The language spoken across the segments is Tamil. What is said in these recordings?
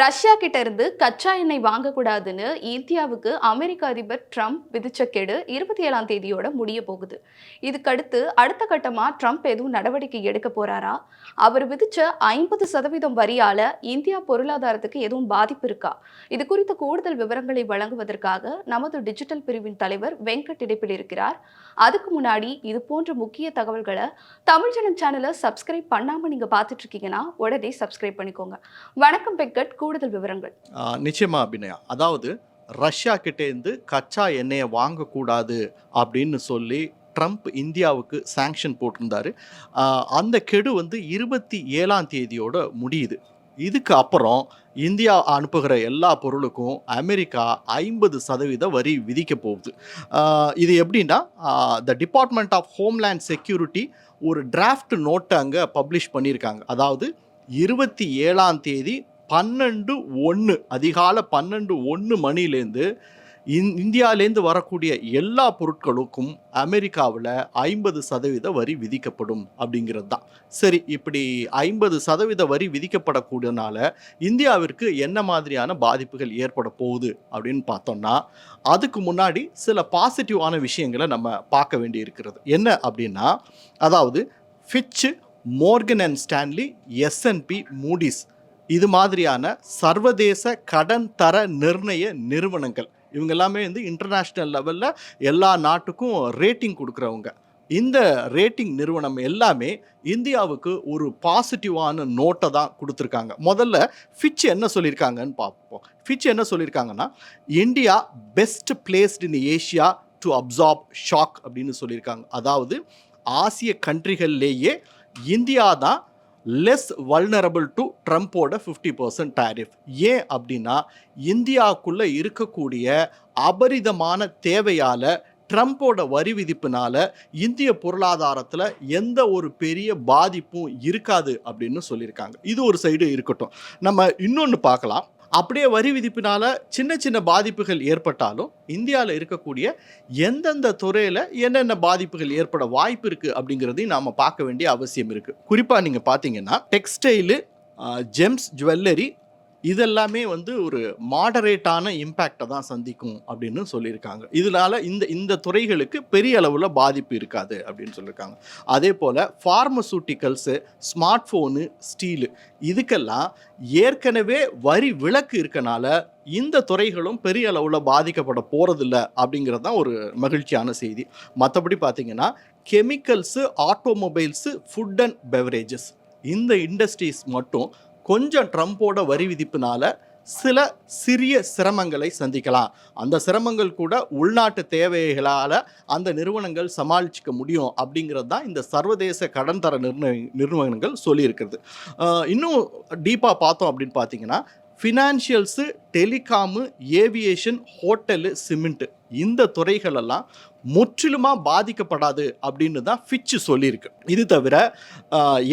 ரஷ்யா கிட்ட இருந்து கச்சா எண்ணெய் வாங்கக்கூடாதுன்னு இந்தியாவுக்கு அமெரிக்க அதிபர் ட்ரம்ப் விதிச்ச கெடு இருபத்தி ஏழாம் தேதியோட முடிய போகுது. இதுக்கடுத்து அடுத்த கட்டமா ட்ரம்ப் எதுவும் நடவடிக்கை எடுக்க போறாரா? அவர் விதிச்ச ஐம்பது சதவீதம் வரியால இந்தியா பொருளாதாரத்துக்கு எதுவும் பாதிப்பு இருக்கா? இது குறித்த கூடுதல் விவரங்களை வழங்குவதற்காக நமது டிஜிட்டல் பிரிவின் தலைவர் வெங்கட் இடைப்பில் இருக்கிறார். அதுக்கு முன்னாடி இது போன்ற முக்கிய தகவல்களை தமிழ் ஜனம் சேனலை சப்ஸ்கிரைப் பண்ணாம நீங்க பார்த்துட்டு இருக்கீங்கன்னா உடனே சப்ஸ்கிரைப் பண்ணிக்கோங்க. வணக்கம் வெங்கட் கூடுதல் விவரங்கள். நிச்சயமா அபிநயா. அதாவது ரஷ்யா கிட்டேருந்து கச்சா எண்ணெயை வாங்கக்கூடாது அப்படின்னு சொல்லி ட்ரம்ப் இந்தியாவுக்கு சாங்ஷன் போட்டிருந்தாரு. அந்த கெடு வந்து இருபத்தி ஏழாம் தேதியோட முடியுது. இதுக்கு அப்புறம் இந்தியா அனுப்புகிற எல்லா பொருளுக்கும் அமெரிக்கா ஐம்பது சதவீத வரி விதிக்க போகுது. இது எப்படின்னா the department of homeland security ஒரு டிராஃப்ட் நோட்டை அங்கே பப்ளிஷ் பண்ணியிருக்காங்க. அதாவது இருபத்தி ஏழாம் தேதி பன்னெண்டு ஒன்று அதிகாலை பன்னெண்டு ஒன்று மணிலேருந்து இந் இந்தியாவிலேருந்து வரக்கூடிய எல்லா பொருட்களுக்கும் அமெரிக்காவில் ஐம்பது சதவீத வரி விதிக்கப்படும் அப்படிங்கிறது தான் சரி இப்படி ஐம்பது சதவீத வரி விதிக்கப்படக்கூடியனால இந்தியாவிற்கு என்ன மாதிரியான பாதிப்புகள் ஏற்பட போகுது அப்படின்னு பார்த்தோம்னா அதுக்கு முன்னாடி சில பாசிட்டிவான விஷயங்களை நம்ம பார்க்க வேண்டி இருக்கிறது என்ன அப்படின்னா அதாவது Fitch Morgan and Stanley S and P Moody's இது மாதிரியான சர்வதேச கடன் தர நிர்ணய நிறுவனங்கள். இவங்க எல்லாமே வந்து இன்டர்நேஷ்னல் லெவலில் எல்லா நாட்டுக்கும் ரேட்டிங் கொடுக்குறவங்க. இந்த ரேட்டிங் நிறுவனம் எல்லாமே இந்தியாவுக்கு ஒரு பாசிட்டிவான நோட்டை தான் கொடுத்துருக்காங்க. முதல்ல ஃபிட்ச் என்ன சொல்லியிருக்காங்கன்னு பார்ப்போம். ஃபிட்ச் என்ன சொல்லியிருக்காங்கன்னா India best placed in Asia to absorb shock அப்படின்னு சொல்லியிருக்காங்க. அதாவது ஆசிய கண்ட்ரிகள்லேயே இந்தியா தான் லெஸ் வல்னரபிள் டு ட்ரம்ப்போட ஃபிஃப்டி பர்சன்ட் டேரிஃப் ஏன் அப்படின்னா இந்தியாவுக்குள்ளே இருக்கக்கூடிய அபரிதமான தேவையால் ட்ரம்ப்போட வரி விதிப்புனால இந்திய பொருளாதாரத்தில் எந்த ஒரு பெரிய பாதிப்பும் இருக்காது அப்படின்னு சொல்லியிருக்காங்க. இது ஒரு சைடு இருக்கட்டும். நம்ம இன்னொன்று பார்க்கலாம். அப்படியே வரி விதிப்பினால் சின்ன சின்ன பாதிப்புகள் ஏற்பட்டாலும் இந்தியாவில் இருக்கக்கூடிய எந்தெந்த துறையில் என்னென்ன பாதிப்புகள் ஏற்பட வாய்ப்பு இருக்குது அப்படிங்கிறதையும் நாம் பார்க்க வேண்டிய அவசியம் இருக்குது குறிப்பாக நீங்கள் பார்த்தீங்கன்னா டெக்ஸ்டைலு ஜெம்ஸ் ஜுவல்லரி இதெல்லாமே வந்து ஒரு மாடரேட்டான இம்பேக்டை தான் சந்திக்கும் அப்படின்னு சொல்லியிருக்காங்க. இதனால இந்த இந்த துறைகளுக்கு பெரிய அளவில் பாதிப்பு இருக்காது அப்படின்னு சொல்லியிருக்காங்க. அதே போல் ஃபார்மசூட்டிக்கல்ஸு ஸ்மார்ட் ஃபோனு ஸ்டீலு இதுக்கெல்லாம் ஏற்கனவே வரி விலக்கு இருக்கனால இந்த துறைகளும் பெரிய அளவில் பாதிக்கப்பட போகிறதில்ல அப்படிங்கிறது தான் ஒரு மகிழ்ச்சியான செய்தி. மற்றபடி பார்த்தீங்கன்னா chemicals automobiles food and beverages இந்த இண்டஸ்ட்ரீஸ் மட்டும் கொஞ்சம் ட்ரம்ப்போட வரி விதிப்புனால சில சிறிய சிரமங்களை சந்திக்கலாம். அந்த சிரமங்கள் கூட உள்நாட்டு தேவைகளால் அந்த நிறுவனங்கள் சமாளிச்சிக்க முடியும் அப்படிங்கிறது தான் இந்த சர்வதேச கடன் தர நிர்ணய நிறுவனங்கள் சொல்லியிருக்கிறது. இன்னும் டீப்பாக பார்த்தோம் அப்படின்னு பார்த்தீங்கன்னா financials telecom aviation hotel cement இந்த துறைகளெல்லாம் முற்றிலுமாக பாதிக்கப்படாது அப்படின்னு தான் ஃபிட்ச் சொல்லியிருக்கு. இது தவிர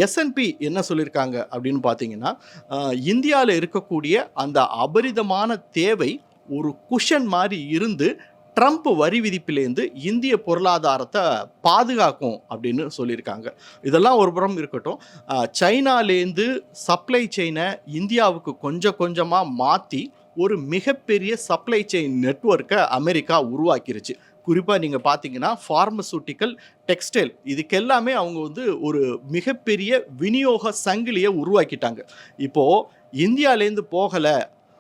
எஸ்என்பி என்ன சொல்லியிருக்காங்க அப்படின்னு பார்த்தீங்கன்னா இந்தியாவில் இருக்கக்கூடிய அந்த அபரிதமான தேவை ஒரு குஷன் மாதிரி இருந்து ட்ரம்ப் வரி விதிப்பிலேருந்து இந்திய பொருளாதாரத்தை பாதுகாக்கும் அப்படின்னு சொல்லியிருக்காங்க. இதெல்லாம் ஒரு புறம் இருக்கட்டும். சைனாலேருந்து சப்ளை செயினை இந்தியாவுக்கு கொஞ்சம் கொஞ்சமாக மாற்றி ஒரு மிகப்பெரிய சப்ளை செயின் நெட்வொர்க்கை அமெரிக்கா உருவாக்கிருச்சு. குறிப்பாக நீங்கள் பார்த்தீங்கன்னா ஃபார்மசூட்டிக்கல் டெக்ஸ்டைல் இதுக்கெல்லாமே அவங்க வந்து ஒரு மிகப்பெரிய விநியோக சங்கிலியை உருவாக்கிட்டாங்க. இப்போது இந்தியாவிலேருந்து போகலை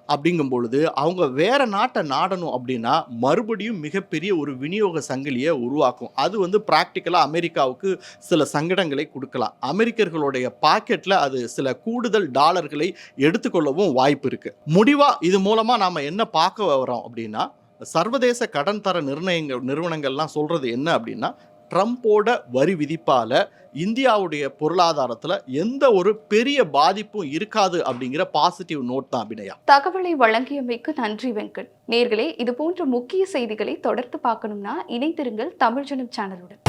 அப்படிங்கும் பொழுது அவங்க வேற நாட்டை நாடணும் அப்படின்னா மறுபடியும் மிகப்பெரிய ஒரு விநியோக சங்கிலியை உருவாக்கும். அது வந்து ப்ராக்டிக்கலாக அமெரிக்காவுக்கு சில சங்கடங்களை கொடுக்கலாம். அமெரிக்கர்களுடைய பாக்கெட்டில் அது சில கூடுதல் டாலர்களை எடுத்துக்கொள்ளவும் வாய்ப்பு இருக்குது முடிவாக இது மூலமாக நாம் என்ன பார்க்க வரோம் அப்படின்னா சர்வதேச கடன் தர நிர்ணயங்கள் நிறுவனங்கள்லாம் சொல்கிறது என்ன அப்படின்னா ட்ரம்ப்போட வரி விதிப்பால் இந்தியாவுடைய பொருளாதாரத்தில் எந்த ஒரு பெரிய பாதிப்பும் இருக்காது அப்படிங்கிற பாசிட்டிவ் நோட் தான் அபிநயா. தகவலை வழங்கியமைக்கு நன்றி வெங்கட். நேர்களே இது போன்ற முக்கிய செய்திகளை தொடர்ந்து பார்க்கணும்னா இணைந்திருங்கள் தமிழ் ஜனம் சேனலுடன்.